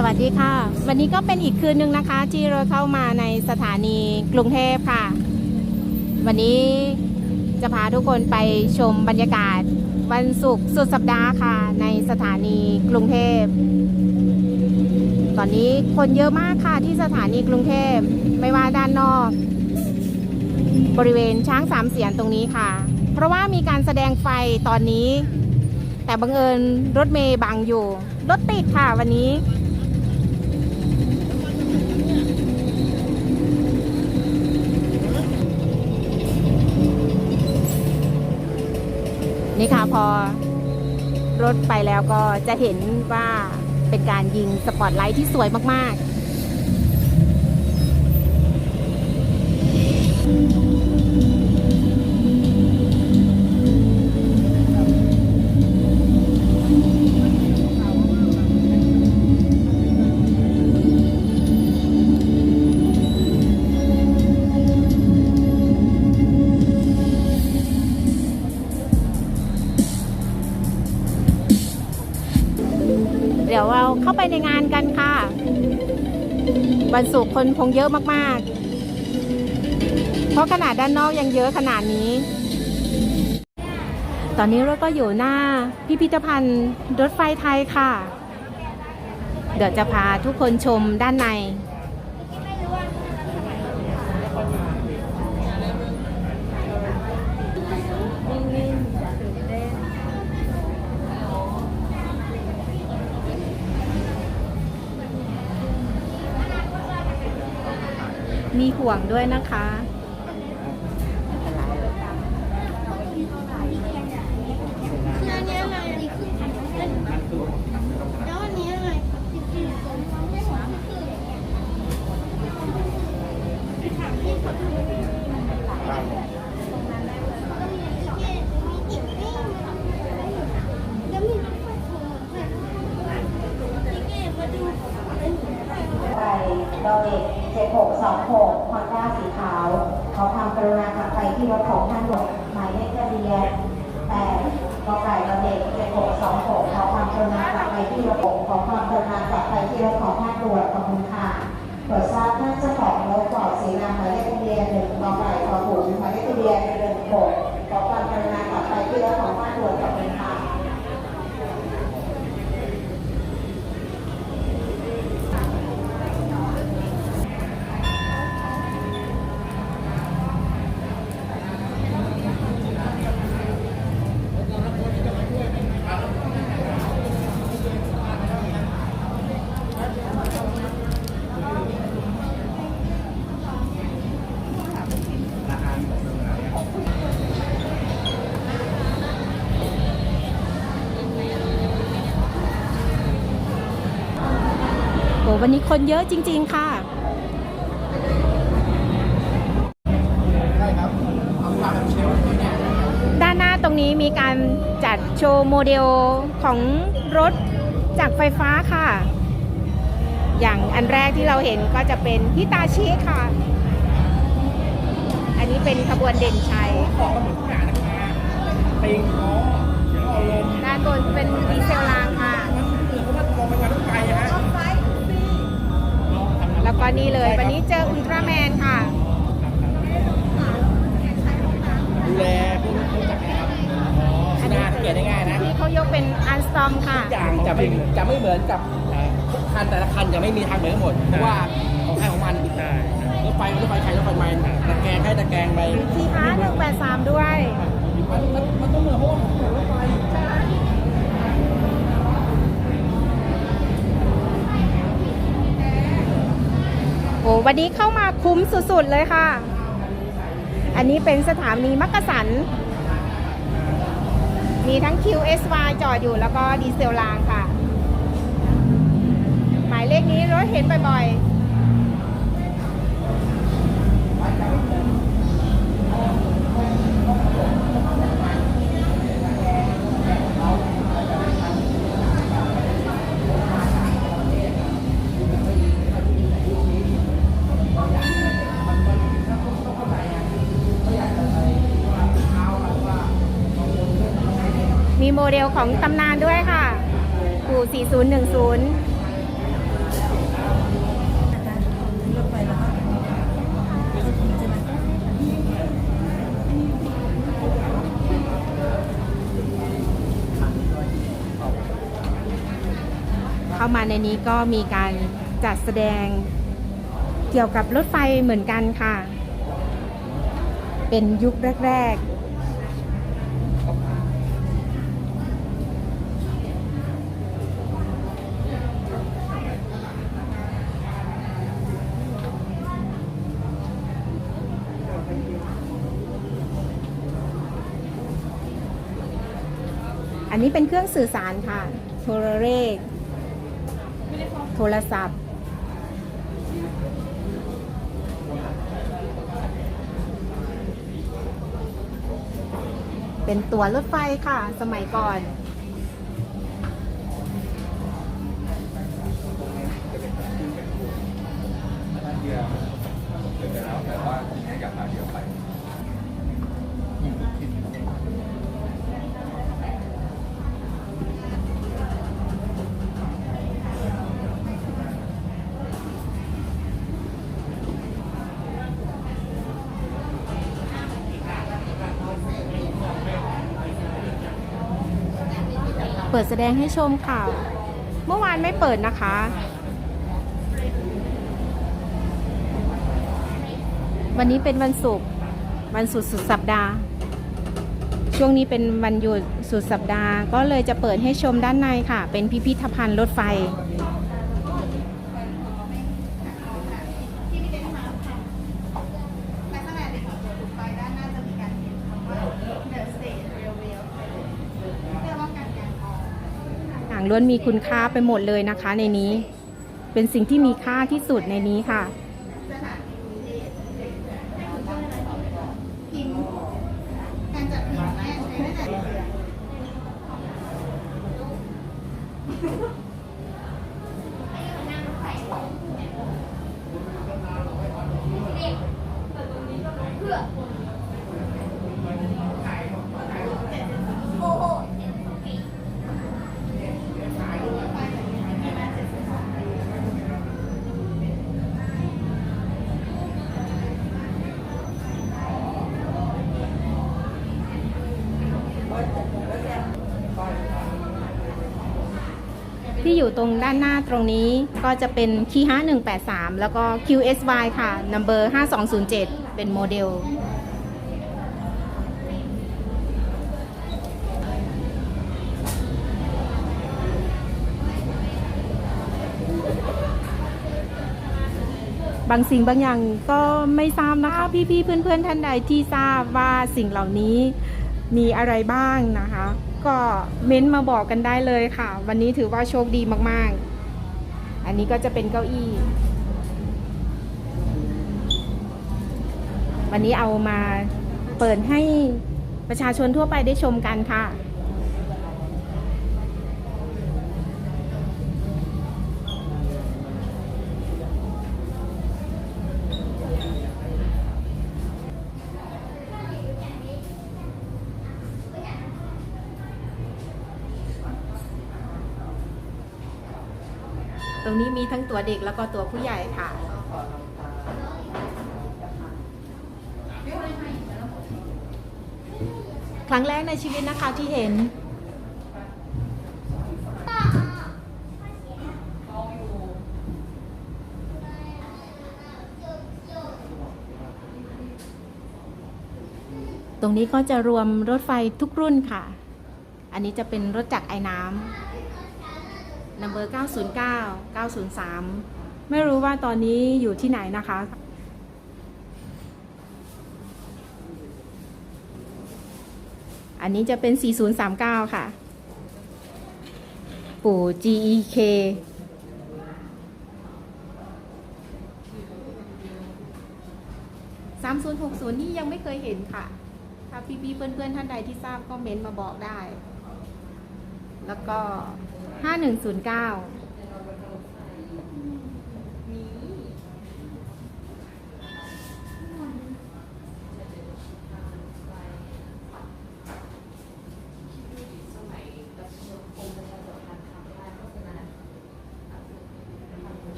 สวัสดีค่ะ วันนี้ก็เป็นอีกคืนหนึ่งนะคะ ที่เราเข้ามาในสถานีกรุงเทพค่ะ วันนี้จะพาทุกคนไปชมบรรยากาศวันศุกร์สุดสัปดาห์ค่ะ ในสถานีกรุงเทพ ตอนนี้คนเยอะมากค่ะที่สถานีกรุงเทพไม่ว่าด้านนอก บริเวณช้างสามเสียนตรงนี้ค่ะ เพราะว่ามีการแสดงไฟตอนนี้ แต่บังเอิญรถเมย์บังอยู่รถติดค่ะวันนี้ นี่ค่ะพอรถไปแล้วก็จะเห็นว่าเป็นการยิงสปอตไลท์ที่สวยมาก ๆ ดี๋ยวเราเข้าไปในงานกันค่ะ วันศุกร์คนคงเยอะมากๆ เพราะขนาดด้านนอกยังเยอะขนาดนี้ ตอนนี้เราก็อยู่หน้าพิพิธภัณฑ์รถไฟไทยค่ะ เดี๋ยวจะพาทุกคนชมด้านใน ห่วงด้วยนะคะ คืออันนี้อะไรแล้วอันนี้อะไรแล้วมีรถไฟฟ้าพี่เก๋มาดู ไปดอเด็ก 7626ฮอนด้าสีขาว ขอความกรุณากลับไปที่รถของท่านหลวงหมายเลขทะเบียนแต่กไก่ดอเด็ก7626ขอความกรุณากลับไปที่รถของขอความกรุณากลับไปที่รถของท่านตรวจขอบคุณค่ะตรวจทราบท่านเจ้าของรถกอดสีนามหมายเลขทะเบียนหนึ่งกไก่ขอผูนหมายเลขทะเบียนหนึ่งหกขอความกรุณากลับไปที่รถของท่านตรวจขอบคุณ วันนี้คนเยอะจริง ๆ ค่ะด้านหน้าตรงนี้มีการจัดโชว์โมเดลของรถจากไฟฟ้าค่ะ อย่างอันแรกที่เราเห็นก็จะเป็นฮิตาชิค่ะ อันนี้เป็นขบวนเด่นชัยปิงอ๋อเดี๋ยวเอาลงด้านบนเป็นดีเซลราง แล้วก็นี่เลย วันนี้เจออุลตร้าแมนค่ะ ดูแลพวกรถจักรยานอ๋อขนาดเกียรได้ง่ายนะ ที่เขายกเป็นอันสตอมค่ะทุกอย่างจะไม่จะไม่เหมือนกับเอ่อทุกคันแต่ละคันจะไม่มีทางเหมือนกันหมดเพราะว่าของใครของมันรถไฟรถไฟใครรถไฟมันตะแกรงให้ตะแกรงไปทีฮาร์หนึ่งแปดสามด้วยมันมันมันต้องเหมือนเพราะว่าของเหมือนรถไฟ วันนี้เข้ามาคุ้มสุดๆเลยค่ะ อันนี้เป็นสถานีมักกะสัน มีทั้ง QSY จอดอยู่แล้วก็ดีเซลรางค่ะ หมายเลขนี้รถเห็นบ่อยๆ โมเดลของตำนานด้วยค่ะกู4010เข้ามาในนี้ก็มีการจัดแสดงเกี่ยวกับรถไฟเหมือนกันค่ะ เป็นยุคแรก ๆ อันนี้เป็นเครื่องสื่อสารค่ะ โทรเลข โทรศัพท์ เป็นตั๋วรถไฟค่ะ สมัยก่อน ปิดแสดงให้ชมค่ะ เมื่อวานไม่เปิดนะคะ วันนี้เป็นวันศุกร์วันสุดสุดสัปดาห์ ช่วงนี้เป็นวันหยุดสุดสัปดาห์ ก็เลยจะเปิดให้ชมด้านในค่ะ เป็นพิพิธภัณฑ์รถไฟางล้วนมีคุณค่าไปหมดเลยนะคะในนี้ เป็นสิ่งที่มีค่าที่สุดในนี้ค่ะ การจัดพิมพ์เนี่ยใช้ได้แต่ ที่อยู่ตรงด้านหน้าตรงนี้ก็จะเป็นคีฮะ183 แล้วก็ QSY ค่ะ number 5207 เป็นโมเดล บางสิ่งบางอย่างก็ไม่ทราบนะคะ พี่ๆเพื่อนๆท่านใดที่ทราบว่าสิ่งเหล่านี้มีอะไรบ้างนะคะ ก็เม้นต์มาบอกกันได้เลยค่ะ วันนี้ถือว่าโชคดีมากๆ อันนี้ก็จะเป็นเก้าอี้ วันนี้เอามาเปิดให้ประชาชนทั่วไปได้ชมกันค่ะ รงนี้มีทั้งตัวเด็กแล้วก็ตัวผู้ใหญ่ค่ะ ครั้งแรกในชีวิตนะคะที่เห็นตรงนี้ก็จะรวมรถไฟทุกรุ่นค่ะ อันนี้จะเป็นรถจักรไอ้น้ำ นัมเบอร์909 903 ไม่รู้ว่าตอนนี้อยู่ที่ไหนนะคะ อันนี้จะเป็น 4039 ค่ะ ปู่ GEK 3060 นี่ยังไม่เคยเห็นค่ะ ถ้าพี่ๆเพื่อนๆ ท่านใดที่ทราบก็เมนต์มาบอกได้ แล้วก็ 5109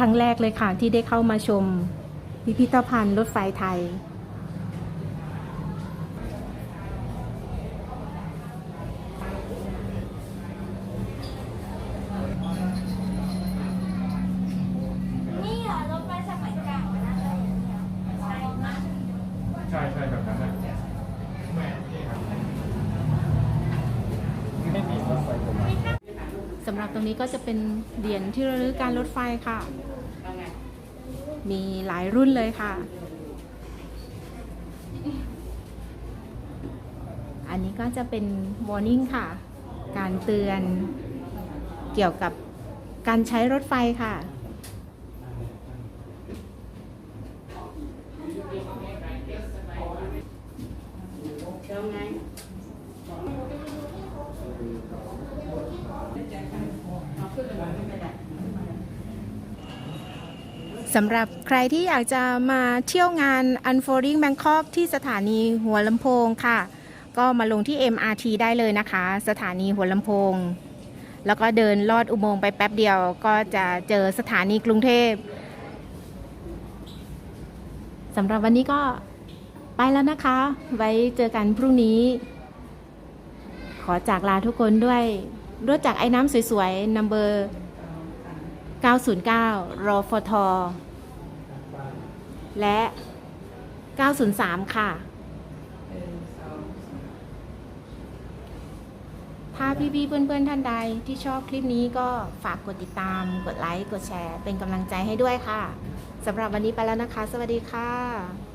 รั้งแรกเลยค่ะที่ได้เข้ามาชม พิพิธภัณฑ์รถไฟไทย นี่เหรอรถไฟสมัยเก่านะใช่ไหม ใช่ใช่แบบนั้นนะไม่มีรถไฟผม สำหรับตรงนี้ก็จะเป็นเหรียญที่ระลึกการรถไฟค่ะ มีหลายรุ่นเลยค่ะ อันนี้ก็จะเป็น warning ค่ะ การเตือนเกี่ยวกับการใช้รถไฟค่ะ สำหรับใครที่อยากจะมาเที่ยวงาน Unfolding Bangkok ที่สถานีหัวลำโพงค่ะ ก็มาลงที่ MRT ได้เลยนะคะ สถานีหัวลำโพง แล้วก็เดินลอดอุโมงค์ไปแป๊บเดียว ก็จะเจอสถานีกรุงเทพสำหรับวันนี้ก็ไปแล้วนะคะ ไว้เจอกันพรุ่งนี้ ขอจากลาทุกคนด้วยรถจากไอ้น้ำสวยๆนัมเบอร์ 909รอฟท และ 903 ค่ะ ถ้าพี่ๆเพื่อนๆท่านใดที่ชอบคลิปนี้ก็ฝากกดติดตาม กดไลค์ กดแชร์ เป็นกำลังใจให้ด้วยค่ะ สำหรับวันนี้ไปแล้วนะคะ สวัสดีค่ะ